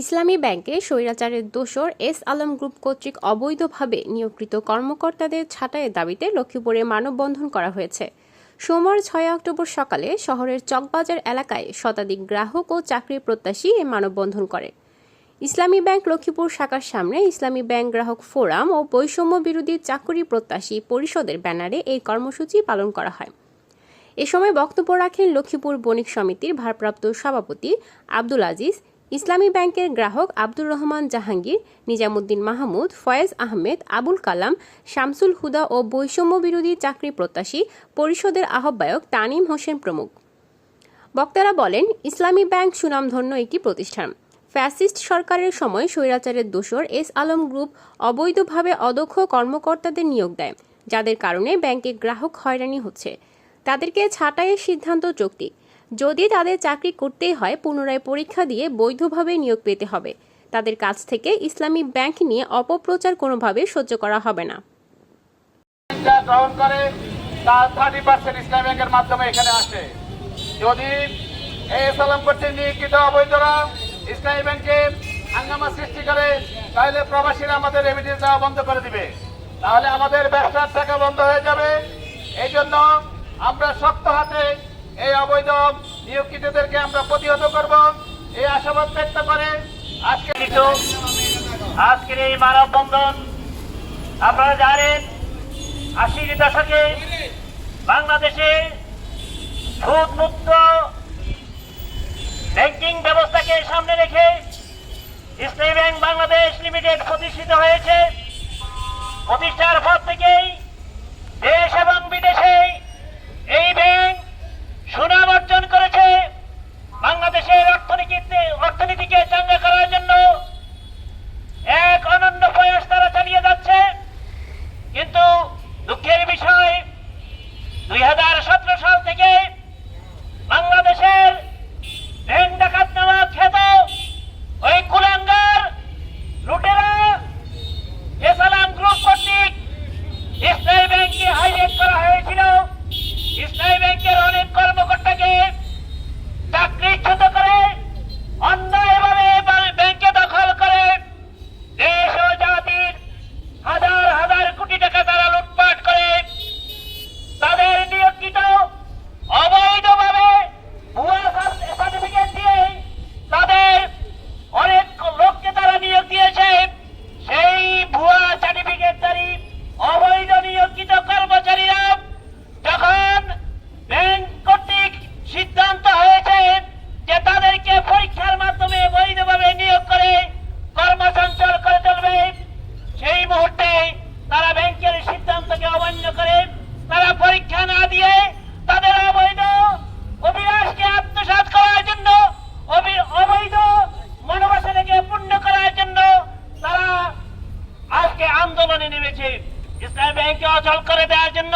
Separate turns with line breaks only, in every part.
ইসলামী ব্যাংকে স্বৈরাচারের দোসর এস আলম গ্রুপ কর্তৃক অবৈধভাবে নিয়োগকৃত কর্মকর্তাদের ছাঁটাইয়ের দাবিতে লক্ষ্মীপুরে মানববন্ধন করা হয়েছে। সোমবার ছয় অক্টোবর সকালে শহরের চকবাজার এলাকায় শতাধিক গ্রাহক ও চাকরি প্রত্যাশী এই মানববন্ধন করে। ইসলামী ব্যাংক লক্ষ্মীপুর শাখার সামনে ইসলামী ব্যাংক গ্রাহক ফোরাম ও বৈষম্য বিরোধী চাকরি প্রত্যাশী পরিষদের ব্যানারে এই কর্মসূচি পালন করা হয়। এ সময় বক্তব্য রাখেন লক্ষ্মীপুর বণিক সমিতির ভারপ্রাপ্ত সভাপতি আব্দুল আজিজ ইসলামী ব্যাংকের গ্রাহক আব্দুর রহমান জাহাঙ্গীর, নিজামুদ্দিন মাহমুদ, ফয়েজ আহমেদ, আবুল কালাম, শামসুল হুদা ও বৈষম্য বিরোধী চাকরি প্রত্যাশী পরিষদের আহ্বায়ক তানিম হোসেন প্রমুখ। বক্তারা বলেন, ইসলামী ব্যাংক সুনামধন্য একটি প্রতিষ্ঠান। ফ্যাসিস্ট সরকারের সময় স্বৈরাচারের দোসর এস আলম গ্রুপ অবৈধভাবে অদক্ষ কর্মকর্তাদের নিয়োগ দেয়, যাদের কারণে ব্যাংকে গ্রাহক হয়রানি হচ্ছে। তাদেরকে ছাঁটাইয়ের সিদ্ধান্ত যৌক্তিক যদি তাদের চাকরি করতেই হয়, পুনরায় পরীক্ষা দিয়ে বৈধভাবে নিয়োগ পেতে হবে। তাদের কাছ থেকে ইসলামী ব্যাংক নিয়ে অপপ্রচার কোনোভাবে সহ্য করা হবে না।
করে থার্টি পার্সেন্ট ইসলাম ব্যাংকের মাধ্যমে এখানে আসে। যদি ইসলামী ব্যাংকে সৃষ্টি করে, তাহলে প্রবাসীরা আমাদের বন্ধ করে তাহলে আমাদের ব্যবসার টাকা বন্ধ হয়ে যাবে। এই জন্য আমরা শক্ত হাতে অবৈধ নিয়োগকৃতদেরকে আমরা প্রতিহত করব। এই আশাবাদ ব্যক্ত করে আজকে আজকের এই মানববন্ধন আপনারা জানেন আশির দশকে বাংলাদেশে সুদ ব্যাংকিং ব্যবস্থাকে সামনে রেখে ইসলামী ব্যাংক বাংলাদেশ লিমিটেড প্রতিষ্ঠিত হয়েছে। প্রতিষ্ঠার পর থেকেই দেশ এবং বিদেশে এই ব্যাংক সুনাম অর্জন করেছে বাংলাদেশের অর্থনীতিতে অর্থনীতিকে চাঙ্গা করার জন্য এক অনন্য প্রয়াস তারা চালিয়ে যাচ্ছে কিন্তু দুঃখের বিষয় দুই হাজার সতেরো সাল থেকে বাংলাদেশের ব্যাংক ডাকাত নেওয়া খ্যাত ওই কুলাঙ্গার লুটেরা এসালাম গ্রুপ কর্তৃক ইসলামী ব্যাংকে হাইলাইট করা হয়েছিল ইসলামী ব্যাংকের অনেক কর্মকর্তাকে চাকরিচ্যুত করে অন্যায়ভাবে বা- ব্যাংকে দখল করে দেশ ও জাতির হাজার হাজার কোটি টাকা তারা লুটপাট করে তাদের নিয়োজিত অবৈধভাবে ভুয়া সার্টিফিকেট দিয়ে তাদের অনেক লোককে তারা নিয়োগ দিয়েছে সেই ভুয়া সার্টিফিকেটধারী অবৈধ নিয়োজিত কর্মচারীরা যখন ব্যাংক কর্তৃক সিদ্ধান্ত হয়েছে যে তাদেরকে পরীক্ষার মাধ্যমে বৈধভাবে নিয়োগ করে কর্মসঞ্চাল করে চলবে সেই মুহূর্তে তারা ব্যাংকের সিদ্ধান্তকে অমান্য করে তারা পরীক্ষা না দিয়ে তাদের অবৈধ অভিলাষকে আত্মসাৎ করার জন্য অবি- অবৈধ মনোবাসনাকে পূর্ণ করার জন্য তারা আজকে আন্দোলনে নেমেছে। ইসলাম ব্যাংকে অচল করে দেওয়ার জন্য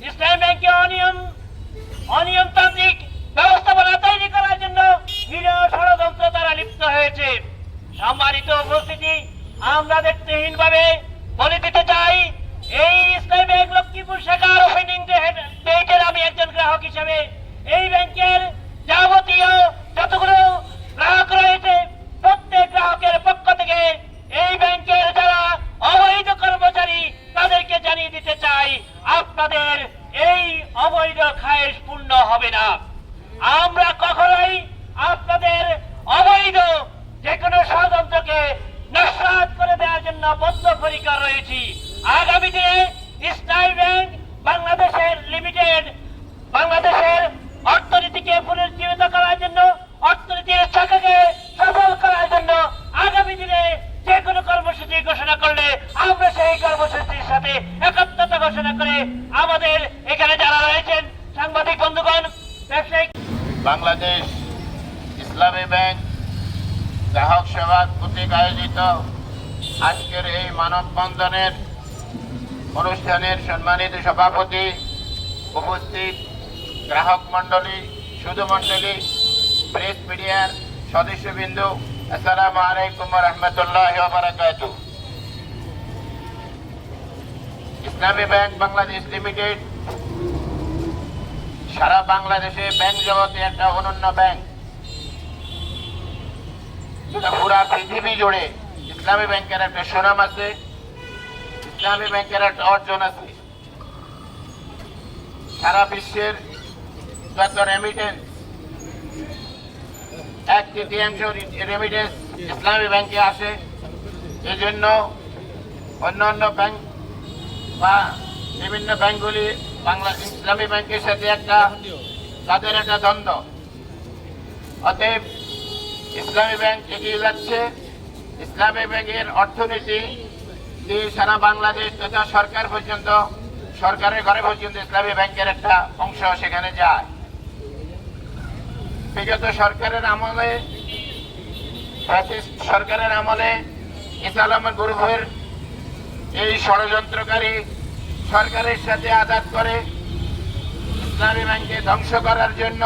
ইসলাম ব্যাংকে অনিয়ম অনিয়মতান্ত্রিক ব্যবস্থাপনা তৈরি করার জন্য নিরীহ ষড়যন্ত্র তারা লিপ্ত হয়েছে। সম্মানিত উপস্থিতি, আমরা দেখতেহীন ভাবে বলে দিতে চাই, এই ইসলামী ব্যাংক লক্ষ্মীপুর শাখার ওপেনিং ডেটের আমি একজন গ্রাহক হিসেবে। এই ব্যাংকের যাবতীয় যতগুলো গ্রাহক রয়েছে, প্রত্যেক গ্রাহকের পক্ষ থেকে এই ব্যাংকের যারা অবৈধ কর্মচারী, তাদেরকে জানিয়ে দিতে চাই, আপনাদের এই অবৈধ খায়েশ পূর্ণ হবে না। আমরা কখনোই আপনাদের অবৈধ যে কোনো ষড়যন্ত্রকে জন্য বদ্ধপরিকর রয়েছি। আগামী দিনে ইসলামী ব্যাংক বাংলাদেশের লিমিটেড, বাংলাদেশের অর্থনীতিকে পুনর্জীবিত করার জন্য, অর্থনীতির শাখাকে সফল করার জন্য আগামী দিনে যে কোনো কর্মসূচি ঘোষণা করলে আমরা সেই কর্মসূচির সাথে একাত্মতা ঘোষণা করে আমাদের এখানে যারা রয়েছেন, সাংবাদিক বন্ধুগণ ব্যবসায়িক
বাংলাদেশ ইসলামী ব্যাংক গ্রাহক সেবা কর্তৃক আয়োজিত আজকের এই মানববন্ধনের অনুষ্ঠানের সম্মানিত সভাপতি উপস্থিত গ্রাহক মণ্ডলী, সুধু মণ্ডলী প্রেস মিডিয়ার সদস্যবৃন্দ, আসসালামু আলাইকুম রহমতুল্লাহ বারাকাত ইসলামী ব্যাংক বাংলাদেশ লিমিটেড, সারা বাংলাদেশে ব্যাংক জগতে একটা অনন্য ব্যাংক। যেটা পুরা পৃথিবী জুড়ে ইসলামী ব্যাংকের একটা সুনাম আছে, ইসলামী ব্যাংকের একটা অর্জন আছে। সারা বিশ্বের যত রেমিটেন্স এক তৃতীয়াংশ রেমিটেন্স ইসলামী ব্যাংকে আসে। এই জন্য অন্য অন্য ব্যাংক বা বিভিন্ন ব্যাংকগুলি বাংলা ইসলামী ব্যাংকের সাথে একটা তাদের একটা দ্বন্দ্ব। অতএব ইসলামী ব্যাংক এগিয়ে যাচ্ছে। ইসলামী ব্যাংকের অর্থনীতি দিয়ে সারা বাংলাদেশ তথা সরকার পর্যন্ত, সরকারের ঘরে পর্যন্ত ইসলামী ব্যাংকের একটা অংশ সেখানে যায়। বিগত সরকারের আমলে সরকারের আমলে ইসলাম গ্রুপের এই ষড়যন্ত্রকারী সরকারের সাথে আঘাত করে ইসলামী ব্যাংকে ধ্বংস করার জন্য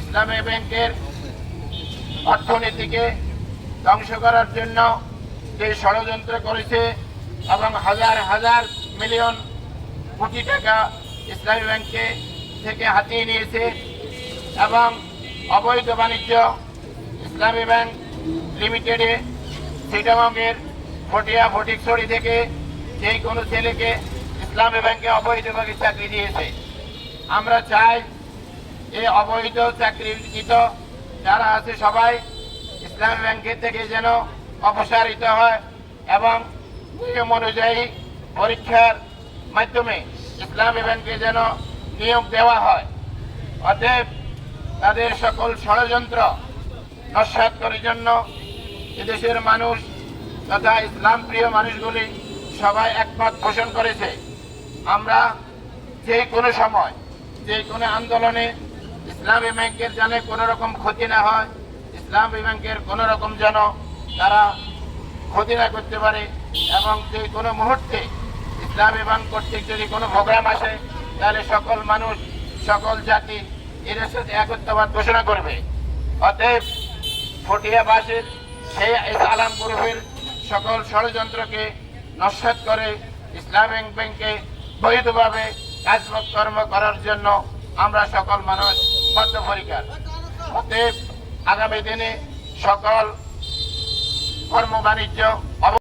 ইসলামী ব্যাংকের অর্থনীতিকে ধ্বংস করার জন্য যে ষড়যন্ত্র করেছে এবং হাজার হাজার মিলিয়ন কোটি টাকা ইসলামী ব্যাংকে থেকে হাতিয়ে নিয়েছে এবং অবৈধ বাণিজ্য ইসলামী ব্যাংক লিমিটেডে সিটামঙ্গের ফটিয়া ফটিকছড়ি থেকে যেই কোনো ছেলেকে ইসলামী ব্যাংকে অবৈধভাবে চাকরি দিয়েছে। আমরা চাই এই অবৈধ চাকরিকৃত যারা আছে সবাই ইসলামী ব্যাংকের থেকে যেন অপসারিত হয় এবং নিয়ম অনুযায়ী পরীক্ষার মাধ্যমে ইসলামী ব্যাংকে যেন নিয়োগ দেওয়া হয়। অতএব তাদের সকল ষড়যন্ত্র নস্বাত করার জন্য এদেশের মানুষ তথা ইসলাম প্রিয় মানুষগুলি সবাই একমত পোষণ করেছে। আমরা যে কোনো সময়, যে কোনো আন্দোলনে ইসলামী ব্যাংকের যেন কোনো রকম ক্ষতি না হয় ইসলামী ব্যাংকের কোনো রকম যেন তারা ক্ষতি না করতে পারে এবং যে কোনো মুহূর্তে ইসলামী ব্যাংক কর্তৃক যদি কোনো প্রোগ্রাম আসে, তাহলে সকল মানুষ, সকল জাতি এদের সাথে একত্রবাদ ঘোষণা করবে। অতএব ফটিয়াবাসীর সেই আলাম গ্রুপের সকল ষড়যন্ত্রকে নস্বাত করে ইসলামিক ব্যাংকে বৈধভাবে কাজকর্ম করার জন্য আমরা সকল মানুষ বদ্ধপরিকার। অতএব আগামী দিনে সকল কর্ম বাণিজ্য